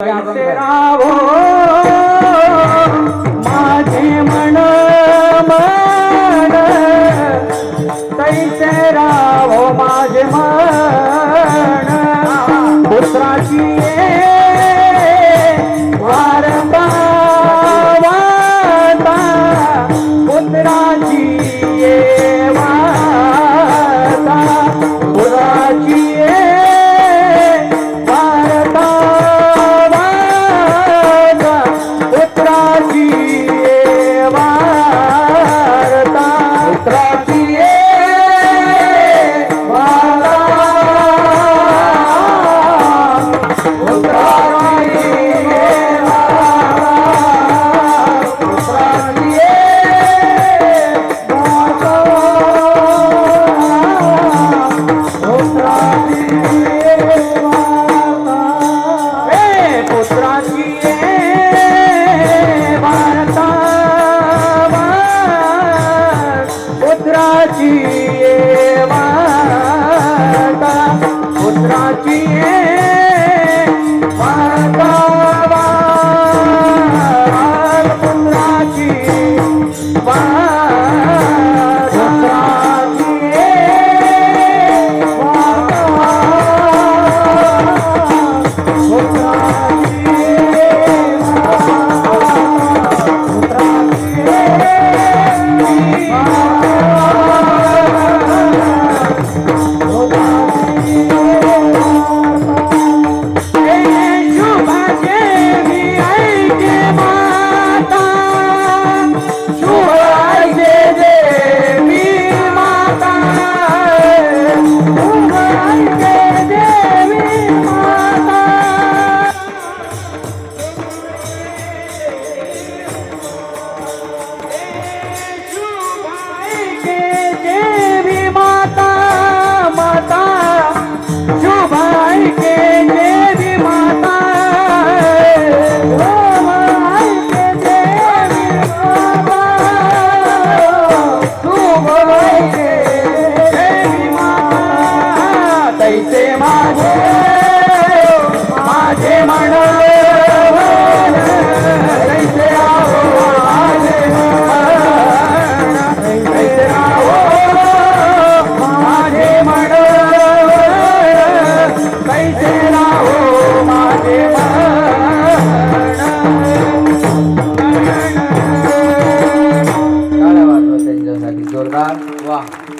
कैसे माझी म्हण तैसे मन माझे म्हण पुत्राची वारंबा पुत्रा पुत्राची माता पुत्राची माता पुत्राची देवी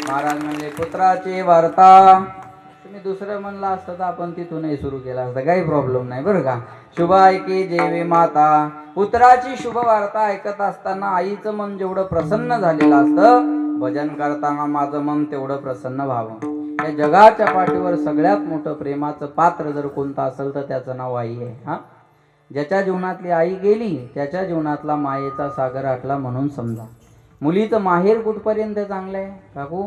महाराज म्हणजे पुत्राची वार्ता. तुम्ही दुसरं म्हणलं असतं तर आपण तिथूनही सुरू केला असता. काही प्रॉब्लेम नाही बरं का? शुभ ऐकी जेवी माता. पुत्राची शुभ वार्ता ऐकत असताना आईचं मन जेवढं प्रसन्न झालेलं असतं भजन करताना माझं मन तेवढं प्रसन्न व्हावं. या जगाच्या पाठीवर सगळ्यात मोठं प्रेमाचं पात्र जर कोणतं असेल तर त्याचं नाव आई आहे हा? ज्याच्या जीवनातली आई गेली त्याच्या जीवनातला मायेचा सागर आटला म्हणून समजा. मुलीचं माहेर कुठपर्यंत चांगलं आहे काकू?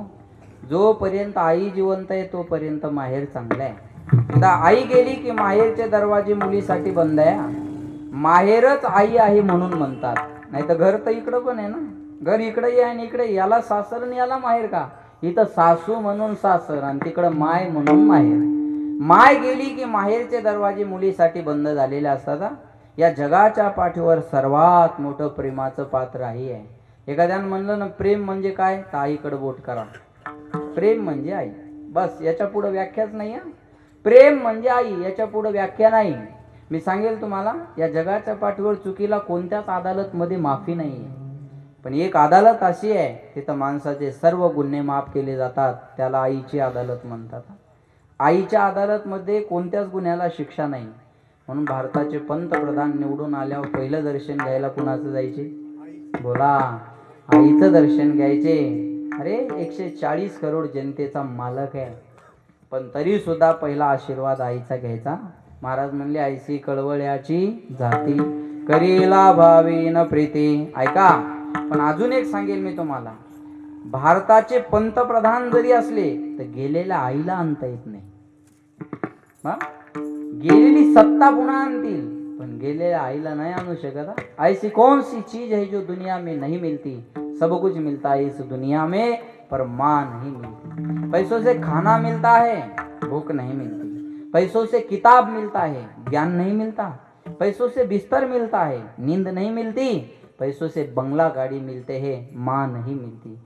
जोपर्यंत आई जिवंत आहे तोपर्यंत माहेर चांगलं आहे आता आई गेली की माहेरचे दरवाजे मुलीसाठी बंद आहे माहेरच आई आहे म्हणून म्हणतात. नाही तर घर तर इकडं पण आहे ना. घर इकडे आहे आणि इकडे याला सासर आणि याला माहेर का? इथं सासू म्हणून सासर आणि तिकडं माय म्हणून माहेर. माय गेली की माहेरचे दरवाजे मुलीसाठी बंद झालेले असतात या जगाच्या पाठीवर सर्वात मोठं प्रेमाचं पात्र आई आहे. एखाद्यानं म्हणलं ना प्रेम म्हणजे काय? तर आईकडं बोट करा. प्रेम म्हणजे आई. बस याच्या पुढं व्याख्याच नाही आहे प्रेम म्हणजे आई याच्या पुढं व्याख्या नाही. मी सांगेल तुम्हाला या जगाच्या पाठीवर चुकीला कोणत्याच अदालतमध्ये माफी नाही आहे. पण एक अदालत अशी आहे तिथं माणसाचे सर्व गुन्हे माफ केले जातात त्याला आईची अदालत म्हणतात. आईच्या अदालतमध्ये कोणत्याच गुन्ह्याला शिक्षा नाही. म्हणून भारताचे पंतप्रधान निवडून आल्यावर पहिलं दर्शन घ्यायला कुणाचं जायचे? बोला. आईचं दर्शन घ्यायचे. अरे एकशे चाळीस करोड जनतेचा मालक आहे. पण तरी सुद्धा पहिला आशीर्वाद आईचा घ्यायचा. महाराज म्हणले आईसी कळवळ्याची जाती करीला भावीन प्रीती. ऐका पण अजून एक सांगेल मी तुम्हाला. भारताचे पंतप्रधान जरी असले तर गेलेल्या आईला आणता येत नाही. हा? गेलेली सत्ता पुन्हा आणतील पण गेलेल्या आईला नाही आणू शकत ऐसी कौन सी चीज है जो दुनिया में नहीं मिलती? सब कुछ मिलता है इस दुनिया में, पर माँ नहीं मिलती। पैसों से खाना मिलता है, भूख नहीं मिलती। पैसों से किताब मिलता है, ज्ञान नहीं मिलता। पैसों से बिस्तर मिलता है, नींद नहीं मिलती। पैसों से बंगला गाड़ी मिलते हैं, माँ नहीं मिलती।